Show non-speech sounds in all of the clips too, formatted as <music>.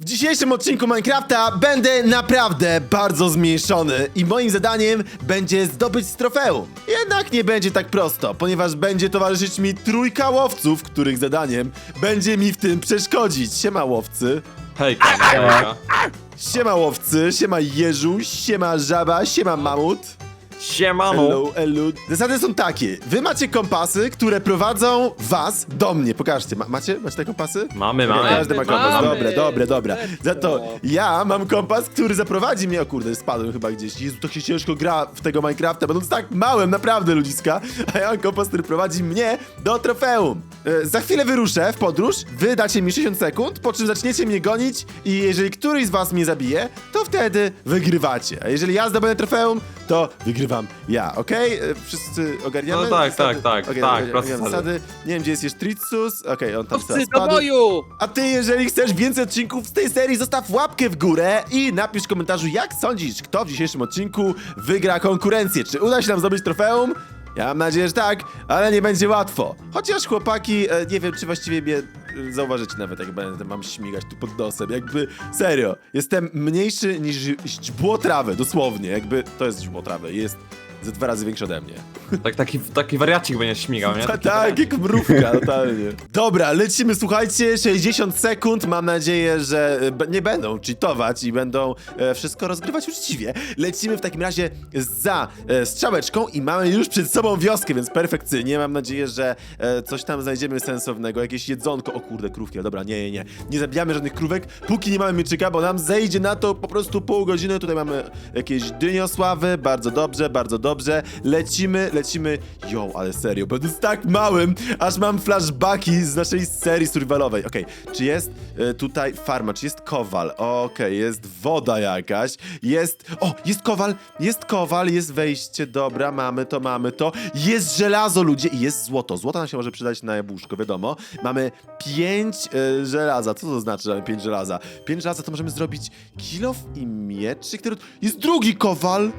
W dzisiejszym odcinku Minecrafta będę naprawdę bardzo zmniejszony i moim zadaniem będzie zdobyć trofeum. Jednak nie będzie tak prosto, ponieważ będzie towarzyszyć mi trójka łowców, których zadaniem będzie mi w tym przeszkodzić. Siema łowcy, Hejka, hejka. siema łowcy, siema jeżu, siema żaba, siema mamut. Siemano. Hello, hello. Zasady są takie. Wy macie kompasy, które prowadzą was do mnie. Pokażcie, ma, macie? Macie te kompasy? Mamy, mamy. Każdy ma kompas, Mamy. dobre, dobre, dobra. Za to go. ja mam kompas, który zaprowadzi mnie, o kurde, spadłem chyba gdzieś. Jezu, to się ciężko gra w tego Minecrafta, będąc tak małym, naprawdę, ludziska. A ja mam kompas, który prowadzi mnie do trofeum. E, za chwilę wyruszę w podróż, wy dacie mi 60 sekund, po czym zaczniecie mnie gonić i jeżeli któryś z was mnie zabije, to wtedy wygrywacie. A jeżeli ja zdobędę trofeum, to wygrywam ja, okej? E, Wszyscy ogarniamy? No tak, Zasady? tak, tak, Okej, tak, ogarniamy proste zasady. zasady. Nie wiem, gdzie jest jeszcze Tritsus. Okej, on tam Owcy teraz do spadł. boju! A ty, jeżeli chcesz więcej odcinków z tej serii, zostaw łapkę w górę i napisz w komentarzu, jak sądzisz, kto w dzisiejszym odcinku wygra konkurencję. Czy uda się nam zdobyć trofeum? Ja mam nadzieję, że tak, ale nie będzie łatwo. Chociaż chłopaki, e, nie wiem, czy właściwie mnie zauważycie nawet, jak będę mam śmigać tu pod nosem. Jakby, serio, jestem mniejszy niż źdźbło trawy, dosłownie. Jakby, to jest źdźbło trawy, jest ze dwa razy większy ode mnie. Tak, taki, taki wariacik będzie śmigał, nie? <laughs> Ta, tak, jak mrówka, <laughs> totalnie. Dobra, lecimy, słuchajcie, 60 sekund. Mam nadzieję, że e, nie będą cheatować i będą e, wszystko rozgrywać uczciwie. Lecimy w takim razie za e, strzałeczką i mamy już przed sobą wioskę, więc perfekcyjnie. Mam nadzieję, że e, coś tam znajdziemy sensownego, jakieś jedzonko. O kurde, krówki, dobra, nie, nie, nie. Nie zabijamy żadnych krówek, póki nie mamy mieczyka, bo nam zejdzie na to po prostu pół godziny. Tutaj mamy jakieś dyniosławy, bardzo dobrze, bardzo dobrze. Lecimy, lecimy. Jo, ale serio, będąc tak małym, aż mam flashbacki z naszej serii survivalowej. Okej, czy jest e, tutaj farma, czy jest kowal? Okej, jest woda jakaś, jest... O, jest kowal, jest kowal, jest wejście, dobra, mamy to, mamy to. Jest żelazo, ludzie, i jest złoto. Złoto nam się może przydać na jabłuszko, wiadomo. Mamy pięć e, żelaza. Co to znaczy, że mamy pięć żelaza? Pięć żelaza to możemy zrobić kilof i mieczy, który... Jest drugi kowal!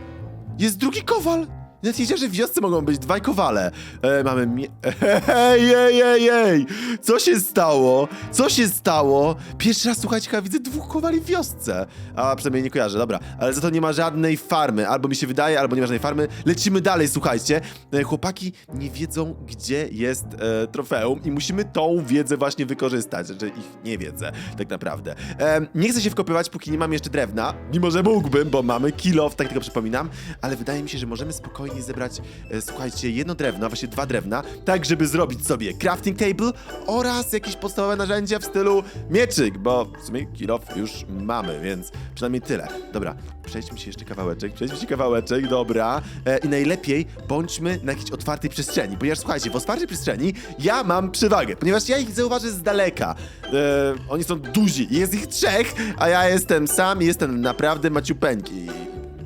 Jest drugi kowal! Wiedziałem, że w wiosce mogą być dwaj kowale. E, mamy mie... <laughs> Ej, ej, ej, ej! Co się stało? Co się stało? Pierwszy raz, słuchajcie, chyba widzę dwóch kowali w wiosce. A przynajmniej nie kojarzę, dobra. Ale za to nie ma żadnej farmy. Albo mi się wydaje, albo nie ma żadnej farmy. Lecimy dalej, słuchajcie. E, chłopaki nie wiedzą, gdzie jest e, trofeum i musimy tą wiedzę właśnie wykorzystać. Znaczy ich nie wiedzę, tak naprawdę. E, nie chcę się wkopywać, póki nie mam jeszcze drewna. Mimo, że mógłbym, bo mamy kilof, tak tylko przypominam. Ale wydaje mi się, że możemy spokojnie zebrać, e, słuchajcie, jedno drewno, a właściwie dwa drewna, tak żeby zrobić sobie crafting table oraz jakieś podstawowe narzędzia w stylu mieczyk, bo w sumie kilof już mamy, więc przynajmniej tyle. Dobra, przejdźmy się jeszcze kawałeczek, przejdźmy się kawałeczek, dobra. E, I najlepiej bądźmy na jakiejś otwartej przestrzeni, ponieważ słuchajcie, w otwartej przestrzeni ja mam przewagę, ponieważ ja ich zauważę z daleka. E, oni są duzi, jest ich trzech, a ja jestem sam i jestem naprawdę maciupeńki.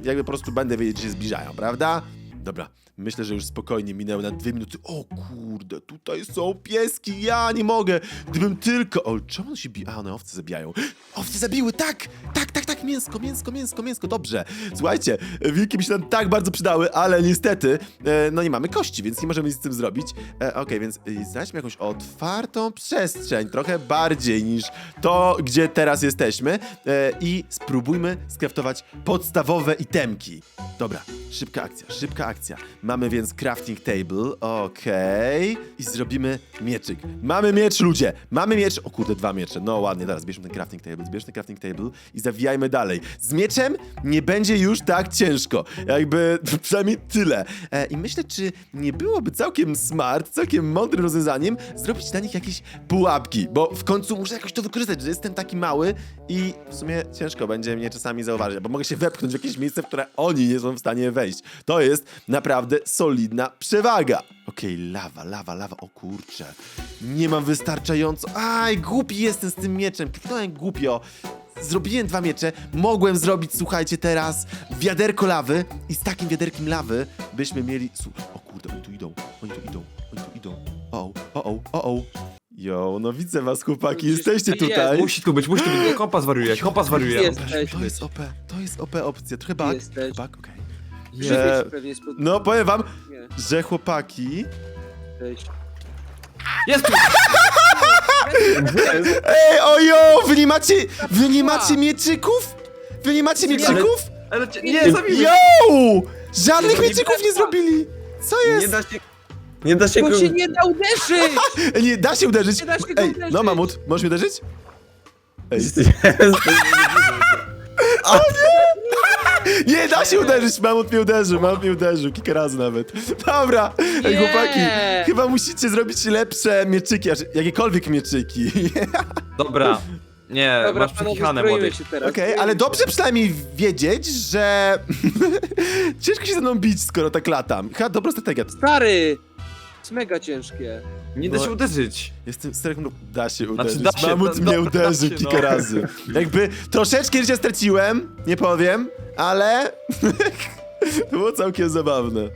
Jakby po prostu będę wiedzieć, że się zbliżają, prawda? Dobra, myślę, że już spokojnie minęły na dwie minuty. O kurde, tutaj są pieski, ja nie mogę. Gdybym tylko... O, czemu one się biją? A, one owce zabijają. Owce zabiły, tak! Tak, tak, tak, mięsko, mięsko, mięsko, mięsko, dobrze. Słuchajcie, wilki by się nam tak bardzo przydały, ale niestety, e, no nie mamy kości, więc nie możemy nic z tym zrobić. E, Okej, więc e, znajdźmy jakąś otwartą przestrzeń, trochę bardziej niż to, gdzie teraz jesteśmy e, i spróbujmy skraftować podstawowe itemki. Dobra, szybka akcja, szybka akcja. Mamy więc crafting table, okej. I zrobimy mieczyk. Mamy miecz, ludzie! Mamy miecz! O kurde, dwa miecze. No ładnie, teraz bierzmy ten crafting table, zbierzmy crafting table i zawijajmy dalej. Z mieczem nie będzie już tak ciężko. Jakby <laughs> przynajmniej tyle. E, I myślę, czy nie byłoby całkiem smart, całkiem mądrym rozwiązaniem zrobić dla nich jakieś pułapki, bo w końcu muszę jakoś to wykorzystać, że jestem taki mały i w sumie ciężko będzie mnie czasami zauważyć, bo mogę się wepchnąć w jakieś miejsce, w które oni nie są w stanie wejść. To jest naprawdę solidna przewaga. Okej, lawa, lawa, lawa, o kurczę. Nie mam wystarczająco... Aj, głupi jestem z tym mieczem, kliknąłem głupio. Zrobiłem dwa miecze, mogłem zrobić, słuchajcie, teraz wiaderko lawy i z takim wiaderkiem lawy byśmy mieli... Su- O kurde, oni tu idą, oni tu idą, oni tu idą. O, o, o, o, o. Jo, no widzę was, chłopaki, jesteście tutaj tutaj. Musi tu być, musi tu być, <gasps> kompas wariuje, kompas wariuje. Jest. To jest OP, to jest OP opcja. Trochę bug, Jesteś. bug, okej. E, pewnie spod... No, powiem wam, Nie, że chłopaki... cześć. Jest tu! Ej, ojo, wy nie macie, wy nie macie mieczyków? Wy nie macie mieczyków? Ale cię, nie, Yo! Żadnych mieczyków nie zrobili! Co Nie jest? da się... Nie da się... Bo się nie da uderzyć! Ej, <laughs> Nie, da się uderzyć. Nie da się go Ej, uderzyć. no mamut, możesz mnie uderzyć? Ej, <laughs> nie <laughs> da się uderzyć, mamut mnie uderzył, mamut mnie uderzył, kilka razy nawet. Dobra, ej Nie. chłopaki, chyba musicie zrobić lepsze mieczyki, aż jakiekolwiek mieczyki. <laughs> Dobra. Nie, Dobra, masz panowie, przekichane zbrojmy młody. się teraz. Okej, zbrojmy ale dobrze przynajmniej wiedzieć, że <laughs> ciężko się ze mną bić, skoro tak latam. Chyba dobra strategia. Stary! jest mega ciężkie. Nie da No. się uderzyć. Jestem sterką, no, da się uderzyć. da się, Mamut da- mnie da- uderzył da się, kilka no. razy. Jakby troszeczkę życia straciłem, nie powiem, ale <laughs> to było całkiem zabawne.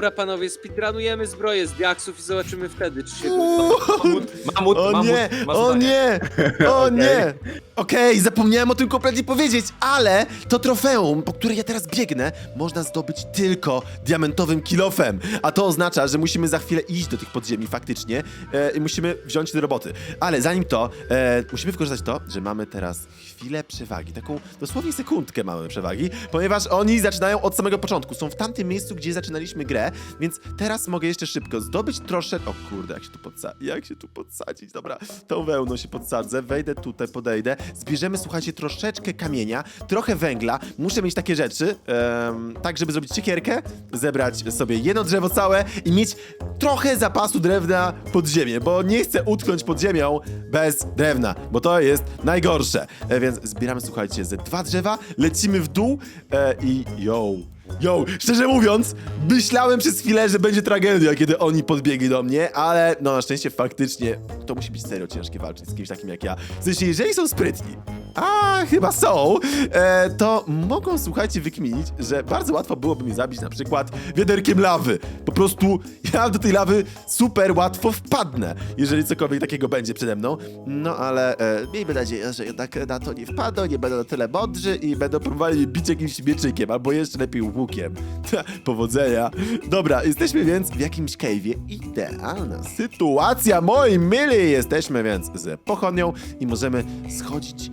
Dobra, panowie, speedrunujemy zbroję z diaksów i zobaczymy wtedy, czy się Uuu, Mamut, mamut, O mamut, nie, o zadanie. nie, <laughs> o nie. Okej, zapomniałem o tym kompletnie powiedzieć, ale to trofeum, po które ja teraz biegnę, można zdobyć tylko diamentowym kilofem. A to oznacza, że musimy za chwilę iść do tych podziemi faktycznie e, i musimy wziąć się do roboty. Ale zanim to, e, musimy wykorzystać to, że mamy teraz chwilę przewagi. Taką dosłownie sekundkę mamy przewagi, ponieważ oni zaczynają od samego początku. Są w tamtym miejscu, gdzie zaczynaliśmy grę, więc teraz mogę jeszcze szybko zdobyć troszeczkę... O kurde, jak się tu podsadzić? Jak się tu podsadzić? Dobra, tą wełną się podsadzę, wejdę tutaj, podejdę. Zbierzemy, słuchajcie, troszeczkę kamienia, trochę węgla. Muszę mieć takie rzeczy, em, tak żeby zrobić siekierkę, zebrać sobie jedno drzewo całe i mieć trochę zapasu drewna pod ziemię, bo nie chcę utknąć pod ziemią bez drewna, bo to jest najgorsze. E, więc zbieramy, słuchajcie, ze dwa drzewa, lecimy w dół e, i yo. Yo, szczerze mówiąc, myślałem przez chwilę, że będzie tragedia, kiedy oni podbiegli do mnie, ale no na szczęście faktycznie to musi być serio ciężkie walczyć z kimś takim jak ja. W sensie, jeżeli są sprytni, a chyba są, e, to mogą, słuchajcie, wykminić, że bardzo łatwo byłoby mnie zabić na przykład wiaderkiem lawy. Po prostu ja do tej lawy super łatwo wpadnę, jeżeli cokolwiek takiego będzie przede mną. No ale e, miejmy nadzieję, że jednak na to nie wpadną, nie będą na tyle mądrzy i będą próbowali bić jakimś mieczykiem, albo jeszcze lepiej łukiem. <laughs> Powodzenia. Dobra, jesteśmy więc w jakimś cave'ie. Idealna sytuacja, moi mili! Jesteśmy więc z pochodnią i możemy schodzić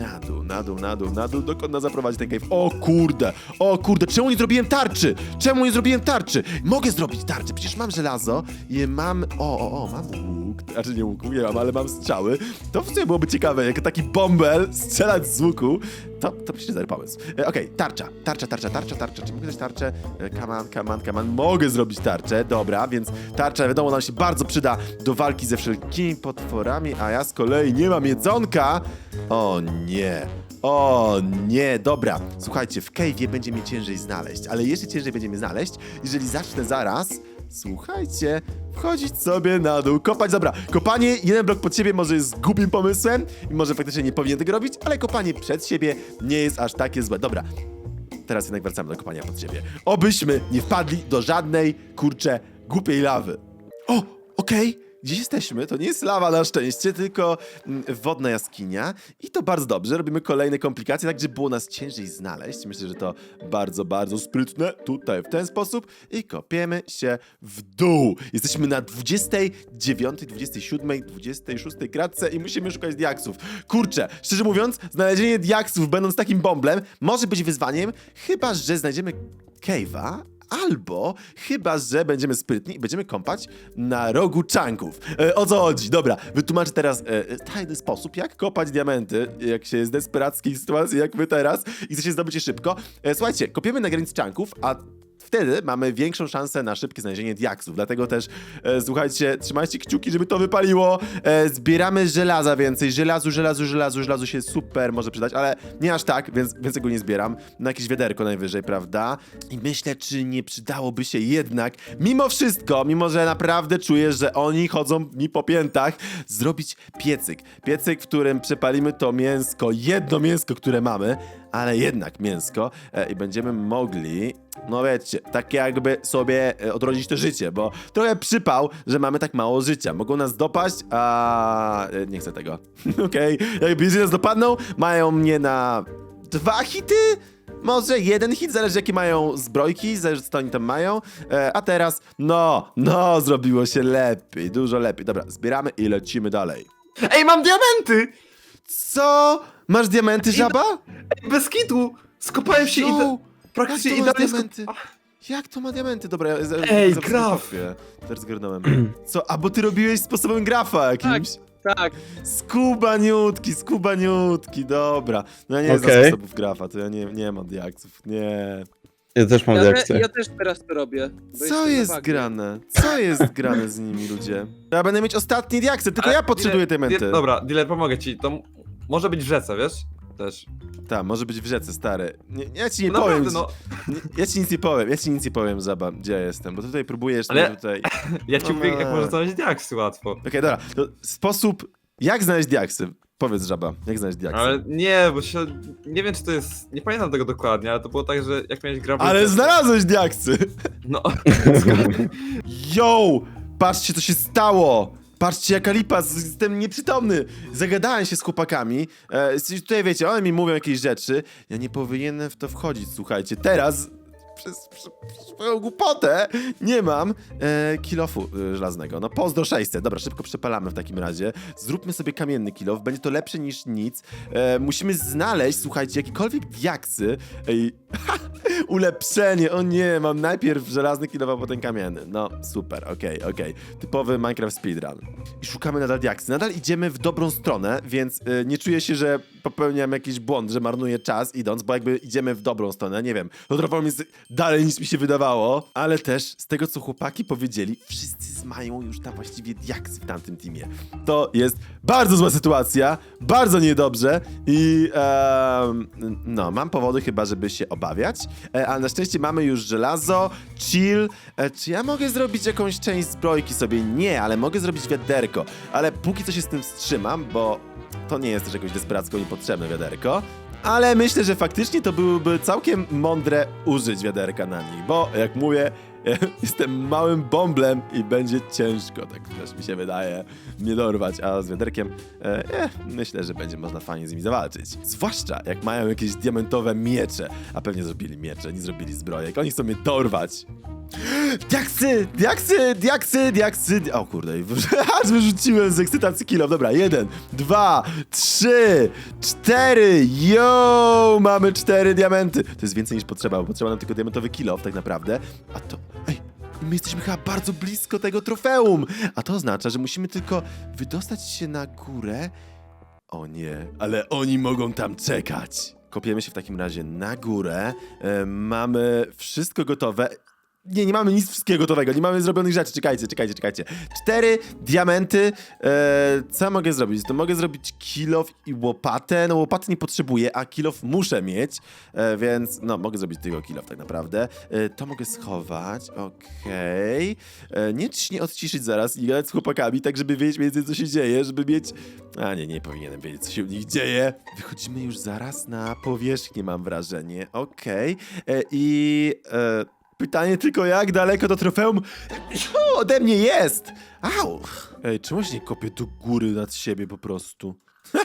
na dół, na dół, na dół, na dół, dokąd zaprowadzi ten cave. O kurde, o kurde, czemu nie zrobiłem tarczy? Czemu nie zrobiłem tarczy? Mogę zrobić tarczę, przecież mam żelazo i mam, o, o, o, mam łuk, znaczy nie łuku, nie mam, ale mam strzały. To w sumie byłoby ciekawe, jak taki bąbel strzelać z łuku. To, to przecież dobry pomysł. E, Okej, tarcza, tarcza, tarcza, tarcza, tarcza. Czy mogę dać tarczę? E, Come on, come on, come on. Mogę zrobić tarczę, dobra, więc tarcza, wiadomo, nam się bardzo przyda do walki ze wszelkimi potworami, a ja z kolei nie mam jedzonka. O nie. O nie, dobra. Słuchajcie, w cave'ie będzie mnie ciężej znaleźć, ale jeszcze ciężej będzie mnie znaleźć, jeżeli zacznę zaraz, słuchajcie, wchodzić sobie na dół, kopać. Dobra, kopanie jeden blok pod siebie może jest głupim pomysłem i może faktycznie nie powinien tego robić, ale kopanie przed siebie nie jest aż takie złe. Dobra, teraz jednak wracamy do kopania pod siebie. Obyśmy nie wpadli do żadnej, kurcze, głupiej lawy. O, okej. Gdzieś jesteśmy, to nie jest lawa na szczęście, tylko mm, wodna jaskinia i to bardzo dobrze, robimy kolejne komplikacje, tak żeby było nas ciężej znaleźć. Myślę, że to bardzo, bardzo sprytne, tutaj w ten sposób i kopiemy się w dół. Jesteśmy na 29, 27, 26 kratce i musimy szukać diaksów. Kurczę, szczerze mówiąc, znalezienie diaksów będąc takim bąblem może być wyzwaniem, chyba, że znajdziemy cave'a, Albo chyba, że będziemy sprytni i będziemy kąpać na rogu czanków. E, o co chodzi? Dobra, wytłumaczę teraz e, tajny sposób, jak kopać diamenty, jak się jest desperackiej sytuacji, jak my teraz i chce się zdobyć je szybko. E, słuchajcie, kopiemy na granicy czanków, a wtedy mamy większą szansę na szybkie znalezienie diaksów. Dlatego też, e, słuchajcie, trzymajcie kciuki, żeby to wypaliło. E, zbieramy żelaza więcej. Żelazu, żelazu, żelazu, żelazu się super może przydać, ale nie aż tak, więc więcej go nie zbieram. Na jakieś wiaderko najwyżej, prawda? I myślę, czy nie przydałoby się jednak, mimo wszystko, mimo że naprawdę czuję, że oni chodzą mi po piętach, zrobić piecyk. Piecyk, w którym przepalimy to mięsko, jedno mięsko, które mamy, ale jednak mięsko e, i będziemy mogli, no wiecie, tak jakby sobie e, odrodzić to życie, bo trochę przypał, że mamy tak mało życia. Mogą nas dopaść, a e, nie chcę tego. <laughs> Okej, jakby jeżeli nas dopadną, mają mnie na dwa hity? może jeden hit, zależy jakie mają zbrojki, zależy co oni tam mają. E, a teraz, no, no, zrobiło się lepiej, dużo lepiej. Dobra, zbieramy i lecimy dalej. Ej, mam diamenty! Co? Masz diamenty, żaba? Ej, bez kitu! Skopałem się i... Praktycznie jak to masz idealnie diamenty? Jak to ma diamenty? Dobra, ja, ja, Ej, zaraz graf. Teraz zgarnąłem. Co? A bo ty robiłeś sposobem grafa jakimś? Tak, Skubaniutki, skubaniutki, dobra. No ja nie znam Okej. sposobów grafa, to ja nie, nie mam diaksów, nie. Ja też mam ja, diaksy. ja też teraz to robię. bo Co jestem na jest bagnie. grane? Co jest grane z nimi, ludzie? Ja będę mieć ostatnie diaksy, tylko Ale ja potrzebuję dealer- diamenty. dealer- Dobra, dealer, pomogę ci. To może być w rzece, wiesz? Też. Tak, może być w rzece, stary. Nie, ja ci nie No powiem. naprawdę, no. nie- Ja ci nic nie powiem, ja ci nic nie powiem, Żaba, gdzie ja jestem, bo tutaj próbujesz Ale- tutaj. <laughs> Ja ci No mówię, jak nie. można znaleźć diaksy łatwo. Okej, dobra. To sposób. Jak znaleźć diaksy? Powiedz, Żaba, jak znaleźć diaksy? Ale nie, bo się... Nie wiem, czy to jest... Nie pamiętam tego dokładnie, ale to było tak, że jak miałeś grabę... Ale znalazłeś diaksy! No, <laughs> Yo! Patrzcie, co się stało! Patrzcie, jaka lipa, z- jestem nieprzytomny. Zagadałem się z chłopakami. E, tutaj wiecie, one mi mówią jakieś rzeczy. Ja nie powinienem w to wchodzić, słuchajcie. Teraz, przez, przez, przez głupotę, nie mam e, kilofu e, żelaznego. No pozdro 600. Dobra, szybko przepalamy w takim razie. Zróbmy sobie kamienny kilof, będzie to lepsze niż nic. E, musimy znaleźć, słuchajcie, jakiekolwiek diaksy. Ej, <laughs> Ulepszenie, o nie, mam najpierw żelazny kilof, a potem kamienny. No, super, okej, okej. Typowy Minecraft speedrun. I szukamy nadal diaksy. Nadal idziemy w dobrą stronę, więc y, nie czuję się, że popełniam jakiś błąd, że marnuję czas idąc, bo jakby idziemy w dobrą stronę, nie wiem. Trwało jest dalej niż mi się wydawało, ale też z tego, co chłopaki powiedzieli, wszyscy mają już tam właściwie diaksy w tamtym teamie. To jest bardzo zła sytuacja, bardzo niedobrze i em, no, mam powody chyba, żeby się obawiać, e, ale na szczęście mamy już żelazo, chill. E, czy ja mogę zrobić jakąś część zbrojki sobie? Nie, ale mogę zrobić wiaderko, ale póki co się z tym wstrzymam, bo to nie jest też jakoś desperacko niepotrzebne wiaderko. Ale myślę, że faktycznie to byłoby całkiem mądre użyć wiaderka na nich, bo jak mówię, <laughs> jestem małym bąblem i będzie ciężko, tak też mi się wydaje, mnie dorwać, a z wiaderkiem e, eh, myślę, że będzie można fajnie z nimi zawalczyć. Zwłaszcza jak mają jakieś diamentowe miecze, a pewnie zrobili miecze, nie zrobili zbrojek, oni chcą mnie dorwać. Diaksy, diaksy, diaksy, diaksy. di- O kurde, <laughs> aż wyrzuciłem z ekscytacji kilo. Dobra, jeden, dwa, trzy, cztery. Yo, mamy cztery diamenty. To jest więcej niż potrzeba, bo potrzeba nam tylko diamentowy kilo, tak naprawdę. A to, ej, my jesteśmy chyba bardzo blisko tego trofeum. A to oznacza, że musimy tylko wydostać się na górę. O nie, ale oni mogą tam czekać. Kopiemy się w takim razie na górę. E, mamy wszystko gotowe. Nie, nie mamy nic wszystkiego gotowego, nie mamy zrobionych rzeczy. Czekajcie, czekajcie, czekajcie. Cztery diamenty. E, co mogę zrobić? To mogę zrobić kilof i łopatę. No łopaty nie potrzebuję, a kilof muszę mieć, e, więc no mogę zrobić tylko kilof tak naprawdę. E, to mogę schować, okej. E, Nie, nie odciszyć zaraz i gadać z chłopakami, tak żeby wiedzieć mniej więcej co się dzieje, żeby mieć... A nie, nie powinienem wiedzieć co się u nich dzieje. Wychodzimy już zaraz na powierzchnię, mam wrażenie. Okej. E, I... Pytanie tylko, jak daleko to trofeum ode mnie jest? Au! Ej, czemu się nie kopię do góry nad siebie po prostu?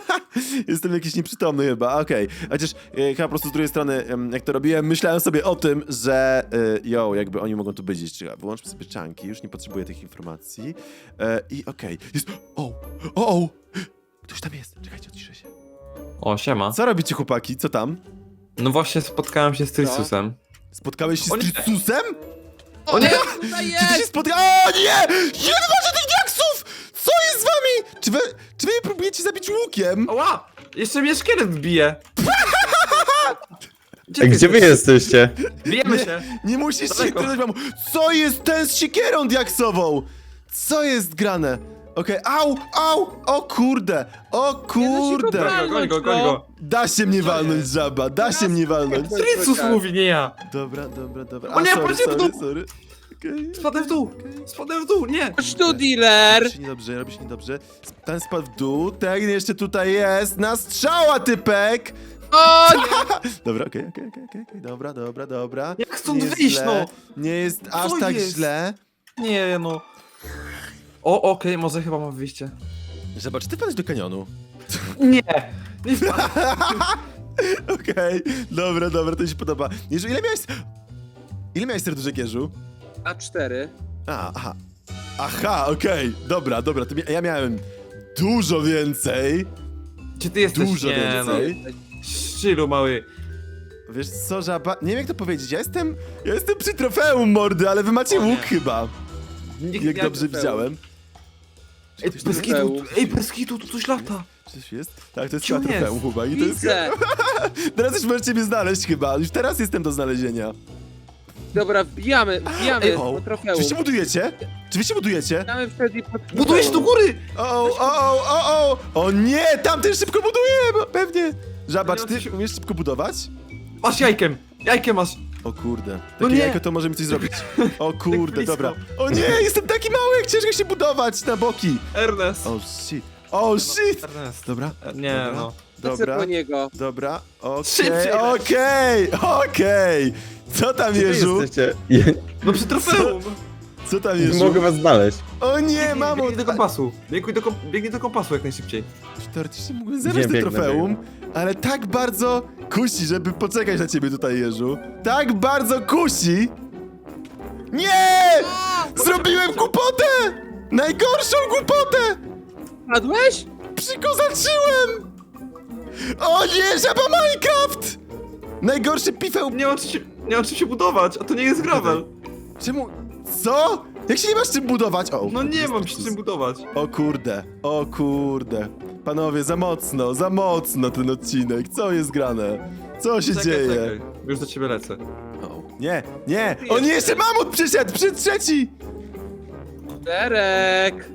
<laughs> Jestem jakiś nieprzytomny chyba, okej. Chociaż e, chyba po prostu z drugiej strony, em, jak to robiłem, myślałem sobie o tym, że e, yo, jakby oni mogą tu być. Czekaj, Wyłączmy sobie czanki, już nie potrzebuję tych informacji. E, I okej, jest... O! O! O! Ktoś tam jest, czekajcie, odciszę się. o, siema. Co robicie chłopaki? Co tam? No właśnie spotkałem się z Trisusem. Spotkałeś się z. Trisusem? O nie! <laughs> Tutaj Czy ty się jest! spotkałeś? O nie! Macie tych diaksów? Co jest z wami? Czy wy, czy wy mnie próbujecie zabić łukiem? Oła! Jeszcze mnie szkielet bije! <laughs> Gdzie, gdzie wy jesteście? Bijemy się! Nie musisz się Daleko. mamu. Co jest ten z siekierą diaksową? Co jest grane? Okej, au, au, o kurde, o się kurde. go Goń go, goń go! Da się mnie walnąć, żaba, da się mnie walnąć. Trisus mówi, nie ja! Dobra, dobra, dobra. O nie, sorry, patrzcie w sorry, dół. sorry. Okej. Spadłem w dół! Spadłem w dół, nie! Chodź tu, dealer! Robi się niedobrze, robi się niedobrze. Ten spadł w dół, ten jeszcze tutaj jest. Na strzała, typek! O! <laughs> Dobra, okej, okej, okej, okej, okej, dobra, dobra, dobra. Jak stąd Nie jest wyjść, źle, no? Nie jest aż Co tak jest? źle. Nie no. O, okej, może chyba mam wyjście. Zobacz, czy ty wpadłeś do kanionu? Nie! Nie <laughs> wpadłem. Okej, dobra, dobra, to mi się podoba. Ile miałeś... Ile miałeś serduszek, Jeżu? A4. A, aha. Aha, okej, dobra, dobra, to mi- ja miałem dużo więcej. Gdzie ty jesteś? Dużo nie, więcej. No. Szczylu mały. Wiesz co, żaba... Nie wiem jak to powiedzieć, ja jestem... Ja jestem przy trofeum, mordy, ale wy macie O nie. łuk chyba. Nikt Jak nie- dobrze trofeum. widziałem. Ej, bez kitu, ej, bez kitu, tu coś lata. Coś jest? Tak, to jest on jest? trofeum chyba. I to jest... Widzę! <laughs> Teraz już możecie mnie znaleźć chyba. Już teraz jestem do znalezienia. Dobra, wbijamy, wbijamy po Czy trofeum. wy się budujecie? Czy wy się budujecie? Wbijamy wtedy po trofeum. Budujesz do góry! O, o, o, o, o! O nie, tamten szybko buduje! Pewnie! Żaba, czy ty się- umiesz szybko budować? Masz jajkiem! Jajkiem masz! O kurde, takie No nie. jajko to może mi coś zrobić. O <laughs> kurde, blisko. dobra. O nie, jestem taki mały, jak ciężko się budować na boki. Ernest! O shit, o shit! Ernest. Dobra, E, Nie, dobra, no. Dobra, po niego. dobra, okej, Szybciej okej, okej. Co tam, Gdzie wy Jeżu? jesteście? Je, No przy trofeum! Co tam, nie Jeżu? mogę was znaleźć. O nie, mamo! Biegnij do kompasu. Biegnij do, kom biegnij do kompasu jak najszybciej. Teoretycznie mógłbym zebrać Gdzie te biegnę, trofeum, ale tak bardzo kusi, żeby poczekać na ciebie tutaj, Jeżu. Tak bardzo kusi! Nie! Zrobiłem głupotę! Najgorszą głupotę! Padłeś? Przykozaczyłem! O nie, żaba Minecraft! Najgorszy pifeł... Nie ma czym się, nie ma czym się budować, a to nie jest gravel. Czemu... Co? Jak się nie masz czym budować? O, No nie mam się czym budować. O kurde, o kurde. Panowie, za mocno, za mocno ten odcinek. Co jest grane? Co się Czekaj, dzieje? czekaj. Już do ciebie lecę. O, nie, nie! O nie, jeszcze mamut przyszedł! Przyszedł trzeci! Lerek!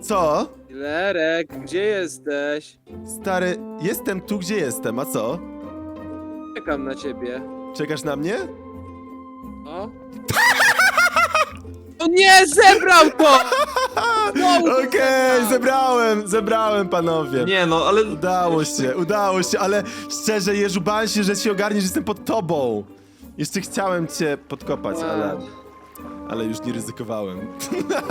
Co? Lerek, gdzie jesteś? Stary, jestem tu, gdzie jestem, a co? Czekam na ciebie. Czekasz na mnie? O? O nie, zebrał! Znowu to Okej, zebrał! zebrałem, zebrałem, panowie. Nie no, ale... Udało się, udało się, ale szczerze, Jeżu, bałem się, że ci ogarniesz, że jestem pod tobą. Jeszcze chciałem cię podkopać, ale... Ale już nie ryzykowałem.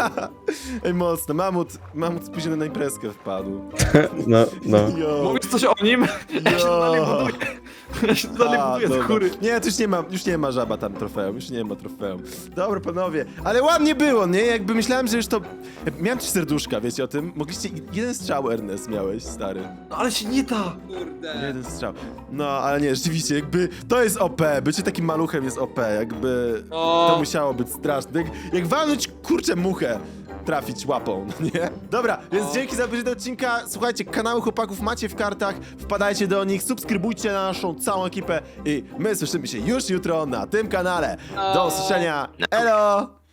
<laughs> Ej, mocno, mamut, mamut spóźniony na imprezkę wpadł. <laughs> No, no. Jo, Mówisz coś o nim? <laughs> Ja się dalej jo. buduję. Ja się buduję z dobra. góry. Nie, tu już nie ma, już nie ma żaba tam trofeum, już nie ma trofeum. Dobra, panowie, ale ładnie było, nie? Jakby myślałem, że już to... Miałem trzy serduszka, wiecie o tym? Mogliście... Jeden strzał, Ernest, miałeś, stary. No ale się nie da. Kurde. Jeden strzał. No, ale nie, rzeczywiście, jakby... To jest OP, bycie takim maluchem jest OP, jakby... To O, musiało być straszne. Jak, jak walnąć, kurczę, muchę trafić łapą, <laughs> no nie? Dobra, więc dzięki za obejrzenie do odcinka. Słuchajcie, kanały chłopaków macie w kartach, wpadajcie do nich, subskrybujcie na naszą całą ekipę i my słyszymy się już jutro na tym kanale. Do usłyszenia. Elo!